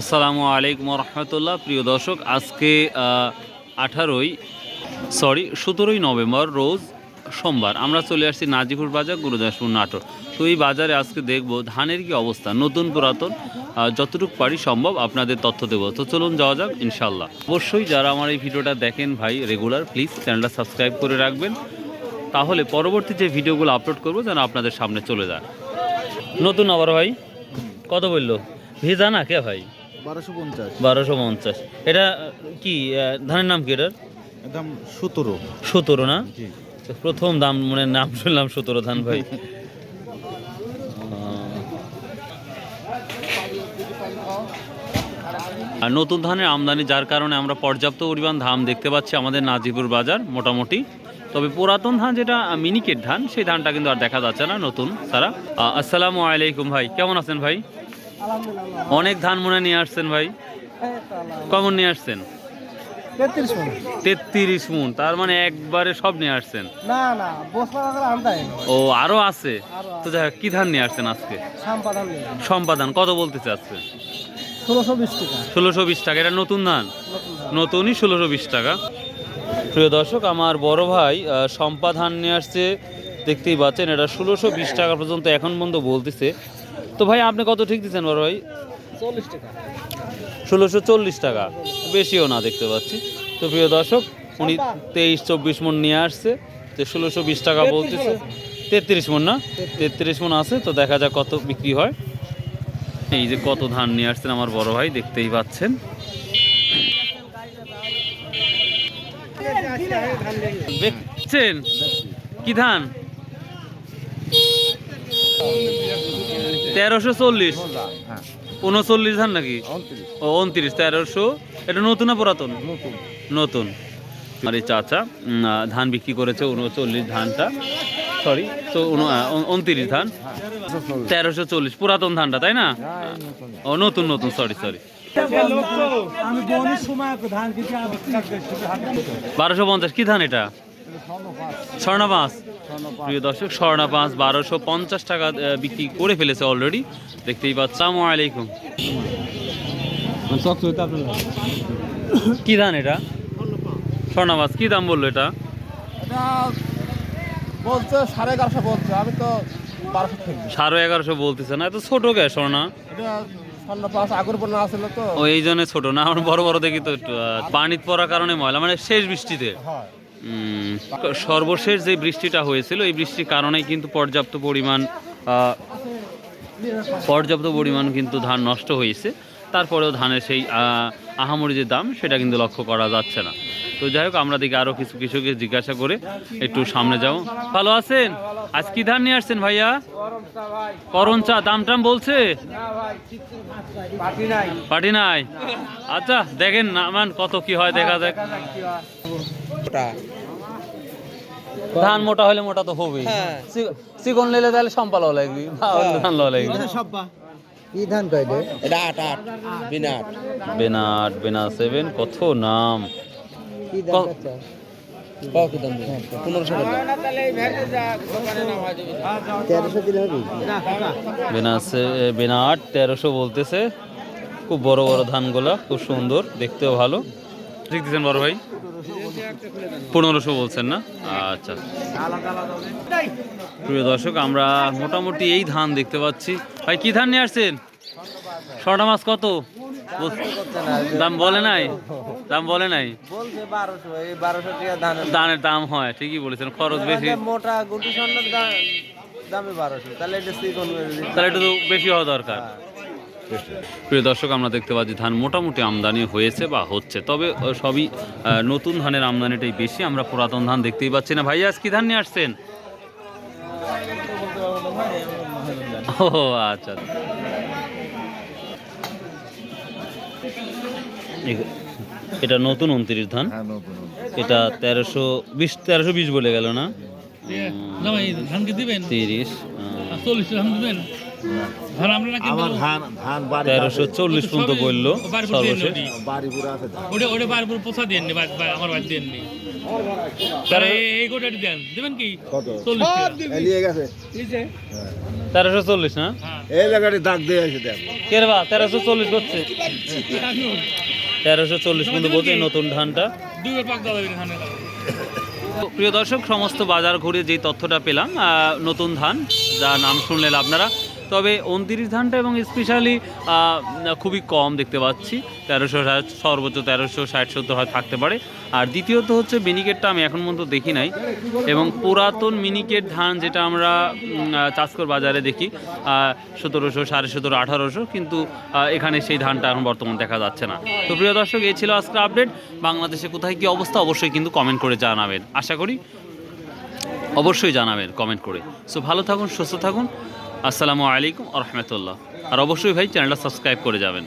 আসসালামু আলাইকুম রহমতুল্লাহ প্রিয় দর্শক, আজকে আঠারোই সরি সতেরোই নভেম্বর, রোজ সোমবার আমরা চলে আসছি নাজিপুর বাজার, গুরুদাসপুর নাটোর। তো এই বাজারে আজকে দেখব ধানের কি অবস্থা, নতুন পুরাতন যতটুকু পারি সম্ভব আপনাদের তথ্য দেবো। তো চলুন যাওয়া যাক ইনশাল্লাহ অবশ্যই যারা আমার এই ভিডিওটা দেখেন ভাই রেগুলার প্লিজ চ্যানেলটা সাবস্ক্রাইব করে রাখবেন। তাহলে পরবর্তী যে ভিডিওগুলো আপলোড করব, যেন আপনাদের সামনে চলে যায়। নতুন আবার ভাই, কত বলল? ভিজা না কে ভাই? বারোশো পঞ্চাশ। বারোশো পঞ্চাশ। এটা কি ধানের নাম কি এটার? একদম সতেরো। সতেরো না? প্রথম দাম মানে নাম শুনলাম সতেরো ধান ভাই। আর নতুন ধানের আমদানি যার কারণে আমরা পর্যাপ্ত পরিমাণ ধান দেখতে পাচ্ছি আমাদের নাজিপুর বাজার মোটামুটি। তবে পুরাতন ধান যেটা মিনিকেট ধান সেই ধানটা কিন্তু আর দেখা যাচ্ছে না নতুন সারা। আসসালামু আলাইকুম ভাই কেমন আছেন ভাই? অনেক ধান মনে নিয়ে আসছেন ভাই? কমন নিয়ে আসছেন? তেত্রিশ মন। তার মানে একবারে সব নিয়ে আসছেন? না না ও আরও আছে? তো যাই কি ধান নিয়ে আসছেন আজকে? সাম্পাদান কত বলতে চাচ্ছে ষোলোশো বিশ টাকা। এটা নতুন ধান? নতুনই ষোলোশো বিশ টাকা। প্রিয় দর্শক আমার বড় ভাই আহ, ধান নিয়ে আসছে দেখতেই পাচ্ছেন এটা ষোলোশো বিশ টাকা পর্যন্ত এখন পর্যন্ত বলতেছে। তো ভাই আপনি কত ঠিক দিচ্ছেন বড় ভাই? চল্লিশ টাকা। ষোলোশো চল্লিশ টাকা। বেশিও না দেখতে পাচ্ছি। তো প্রিয় দর্শক উনি তেইশ চব্বিশ মন নিয়ে আসছে। তো ষোলোশো বিশ টাকা বলতেছে। তেত্রিশ মন না? তেত্রিশ। মন আছে তো দেখা যাক কত বিক্রি হয়। এই যে কত ধান নিয়ে আসছেন আমার বড় ভাই দেখতেই পাচ্ছেন। দেখছেন কি ধান? তেরোশো চল্লিশ। উনচল্লিশ ধান নাকি? ও উনত্রিশ তেরোশো। এটা নতুন না পুরাতন? নতুন। আর এই চাচা ধান বিক্রি করেছে উনচল্লিশ ধানটা। সরি তো উনত্রিশ ধান। তেরোশো চল্লিশ পুরাতন ধানটা তাই না? ও নতুন নতুন সরি সরি আমি বনির সময় ধান কিছু বারোশো পঞ্চাশ কি ধান এটা? স্বর্ণা পাঁচ প্রিয় দর্শক স্বর্ণা পাঁচ বারোশো পঞ্চাশ টাকা বিক্রি করে ফেলেছে অলরেডি দেখতেই পাচ্ছি আসসালামু আলাইকুম। কি ধান এটা? স্বর্ণা পাঁচ কি দাম বলল এটা? বলছে সাড়ে এগারোশো বলছে আমি তো সাড়ে এগারোশো বলতেছে না এত ছোট কে স্বর্ণা? ও এই জন্য ছোট না আমার বড় বড় দেখি তো পানিত পড়ার কারণে ময়লা মানে শেষ বৃষ্টিতে। সর্বশেষ যে বৃষ্টিটা হয়েছিল, এই বৃষ্টির কারণেই কিন্তু পর্যাপ্ত পরিমাণ পর্যাপ্ত পরিমাণ কিন্তু ধান নষ্ট হয়েছে। তারপরেও ধানের সেই আহামরি যে দাম সেটা কিন্তু লক্ষ্য করা যাচ্ছে না। তো যাই হোক আমরা দেখি আরও কিছু কৃষককে জিজ্ঞাসা করে একটু সামনে যাও। ভালো আছেন? আজ কি ধান নিয়ে আসছেন ভাইয়া? করণ চা দাম টাম বলছে? পাটি নাই। আচ্ছা দেখেন নামান কত কি হয় দেখা যাক। ধান মোটা হলে মোটা তো হবেই। হ্যাঁ। চিকন নিলে তাহলে সম্পা লওয়া লাগবে। ধান লাগবে। কি ধান কইলে এটা আট আট। বিনা আট বেনাট বেনা সেভেন কত নাম? কি দাম কত কি দাম পনেরোশো টাকা। তেরোশো দিলে হবে? বেনা সে- বেনাট তেরোশো বলতেছে। খুব বড় বড় ধানগুলা খুব সুন্দর দেখতেও ভালো। ঠিক দিচ্ছেন বড় ভাই? পনেরোশো বলছেন না? আচ্ছা। প্রিয় দর্শক আমরা মোটামুটি এই ধান দেখতে পাচ্ছি। ভাই কি ধান নিয়ে আসছেন? ছটা মাছ কত? দাম বলে নাই? দাম বলে নাই? ধানের দাম। হয় ঠিকই বলেছেন খরচ বেশি। মোটা গুটি দামে বারোশো তাহলে তাহলে একটু বেশি হওয়া দরকার। প্রিয় দর্শক আমরা দেখতে পাচ্ছি ধান মোটামুটি আমদানি হয়েছে বা হচ্ছে। তবে সবই নতুন ধানের আমদানিটাই বেশি আমরা পুরাতন ধান দেখতেই পাচ্ছি না। ভাইয়া আজ কি ধান নিয়ে আসছেন? ও আচ্ছা। এটা নতুন উনত্রিশ ধান? এটা তেরোশো বিশ তেরোশো বিশ বলে গেল না? জামাই ধান কি দিবেন? তিরিশ চল্লিশ তেরোশো চল্লিশ পর্যন্ত বলল দেন নি তারা এই গোটাটি দেন। দেবেন কি? চল্লিশ টাকা। নিয়ে গেছে। তেরোশো চল্লিশ না? এই জায়গাটি দাগ দিয়ে তেরোশো চল্লিশ করছে তেরোশো চল্লিশ কিন্তু বলছে নতুন ধানটা। প্রিয় দর্শক সমস্ত বাজার ঘুরে যেই তথ্যটা পেলাম নতুন ধান যা নাম শুনলেন আপনারা তবে উনত্রিশ ধানটা এবং স্পেশালি খুবই কম দেখতে পাচ্ছি। তেরোশো সর্বোচ্চ তেরোশো ষাট সত্তর হয়, থাকতে পারে। আর দ্বিতীয়ত হচ্ছে মিনিকেটটা আমি এখন পর্যন্ত দেখি নাই। এবং পুরাতন মিনিকেট ধান যেটা আমরা চাষকর বাজারে দেখি সতেরোশো, সাড়ে সতেরো, আঠারোশো, কিন্তু এখানে সেই ধানটা এখন বর্তমান দেখা যাচ্ছে না। তো প্রিয় দর্শক, এই ছিল আজকের আপডেট বাংলাদেশে কোথায় কী অবস্থা অবশ্যই কিন্তু কমেন্ট করে জানাবেন। আশা করি অবশ্যই জানাবেন কমেন্ট করে। সো ভালো থাকুন, সুস্থ থাকুন। আসসালামু আলাইকুম রহমতুল্লাহ আর অবশ্যই ভাই চ্যানেলটা সাবস্ক্রাইব করে যাবেন।